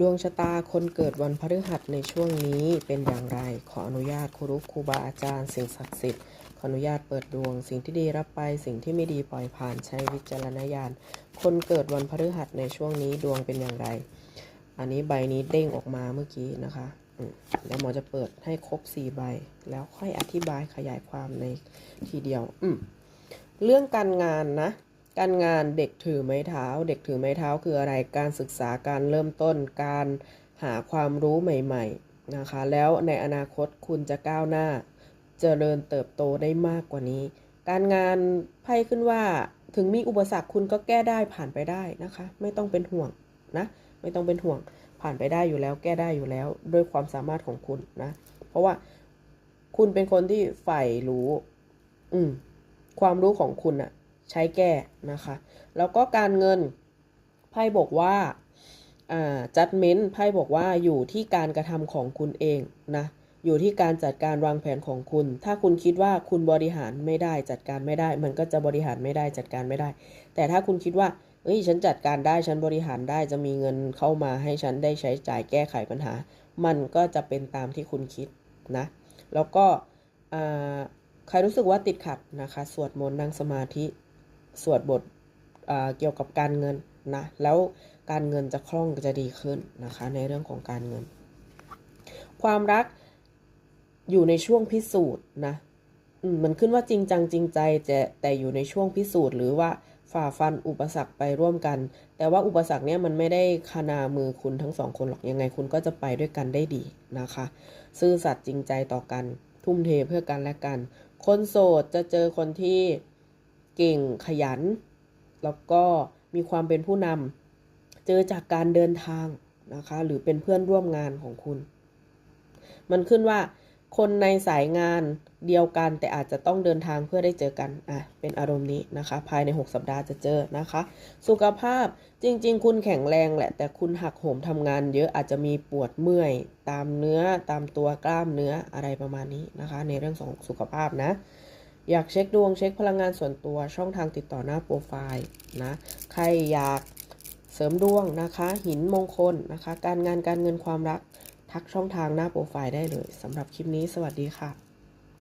ดวงชะตาคนเกิดวันพฤหัสในช่วงนี้เป็นอย่างไร ขออนุญาตครูรุครูบาอาจารย์ สิ่งศักดิ์สิทธิ์ ขออนุญาตเปิดดวง สิ่งที่ดีรับไป สิ่งที่ไม่ดีปล่อยผ่านใช้วิจารณญาณ คนเกิดวันพฤหัสในช่วงนี้ดวงเป็นอย่างไร อันนี้ใบนี้เด้งออกมาเมื่อกี้นะคะแล้วหมอจะเปิดให้ครบสี่ใบ แล้วค่อยอธิบายขยายความในทีเดียวอืเรื่องการงานนะ การงานเด็กถือไม้เท้า เด็กถือไม้เท้าคืออะไรการศึกษาการเริ่มต้นการหาความรู้ใหม่ๆนะคะ แล้วในอนาคตคุณจะก้าวหน้าเจริญเติบโตได้มากกว่านี้ การงานไพ่ขึ้นว่าถึงมีอุปสรรคคุณก็แก้ได้ผ่านไปได้นะคะ ไม่ต้องเป็นห่วงนะไม่ต้องเป็นห่วงผ่านไปได้อยู่แล้ว แก้ได้อยู่แล้วด้วยความสามารถของคุณนะ เพราะว่าคุณเป็นคนที่ใฝ่รู้ อืมความรู้ของคุณอะ ใช้แก้นะคะ แล้วก็การเงินไพ่บอกว่าจัดเม้นไพ่บอกว่าอยู่ที่การกระทำของคุณเองนะอยู่ที่การจัดการวางแผนของคุณ ถ้าคุณคิดว่าคุณบริหารไม่ได้จัดการไม่ได้ มันก็จะบริหารไม่ได้จัดการไม่ได้ แต่ถ้าคุณคิดว่าเอ้ยฉันจัดการได้ฉันบริหารได้จะมีเงินเข้ามาให้ฉันได้ใช้จ่ายแก้ไขปัญหา มันก็จะเป็นตามที่คุณคิดนะ แล้วก็ใครรู้สึกว่าติดขัดนะคะ สวดมนต์นั่งสมาธิ สวดบทเกี่ยวกับการเงินนะ แล้วการเงินจะคล่องจะดีขึ้นนะคะ ในเรื่องของการเงิน ความรักอยู่ในช่วงพิสูจน์นะมันขึ้นว่าจริงจังจริงใจจะแต่อยู่ในช่วงพิสูจน์หรือว่าฝ่าฟันอุปสรรคไปร่วมกัน แต่ว่าอุปสรรคเนี้ยมันไม่ได้คานามือคุณทั้งสองคนหรอกยังไงคุณก็จะไปด้วยกันได้ดีนะคะ ซื่อสัตย์จริงใจต่อกัน ทุ่มเทเพื่อกันและกัน คนโสดจะเจอคนที่ เก่งขยัน แล้วก็มีความเป็นผู้นำเจอจากการเดินทางนะคะ หรือเป็นเพื่อนร่วมงานของคุณ มันขึ้นว่า คนในสายงานเดียวกัน แต่อาจจะต้องเดินทางเพื่อได้เจอกันอะเป็นอารมณ์นี้นะคะ ภายใน 6 สัปดาห์จะเจอนะคะ สุขภาพจริง ๆ คุณแข็งแรงแหละ แต่คุณหักโหมทำงานเยอะอาจจะมีปวดเมื่อย ตามเนื้อตามตัวกล้ามเนื้ออะไรประมาณนี้นะคะ ในเรื่องของสุขภาพนะ อยากเช็คดวงเช็คพลังงานส่วนตัวช่องทางติดต่อหน้าโปรไฟล์นะ ใครอยากเสริมดวงนะคะ หินมงคลนะคะ การงานการเงินความรัก ทักช่องทางหน้าโปรไฟล์ได้เลยสำหรับคลิปนี้สวัสดีค่ะ